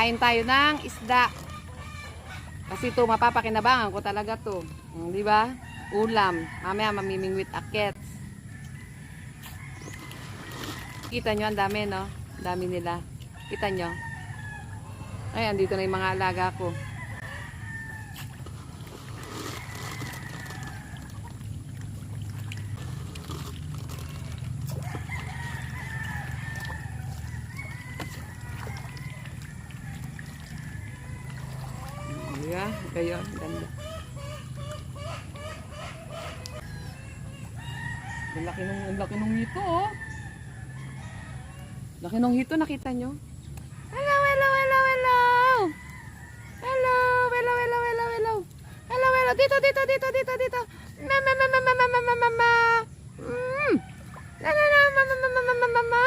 Kain tayo ng isda. Kasi ito, mapapakinabangan ko talaga to. Mm, di ba? Ulam. Mamaya mamimingwit akets. Kita nyo, ang dami, no? Dami nila. Kita nyo? Ay, andito na yung mga alaga ko. Kayo, ang ganda. Ang laki nung, ang laki nung hito, oh. Laki nung hito, nakita nyo? Hello, hello, hello, hello! Hello, hello, hello, hello, hello! Hello, hello, dito, dito, dito, dito, dito! Mama, mama, mama, mama, mama, mama! Mm! La, la, la, mama, mama, mama, mama, mama!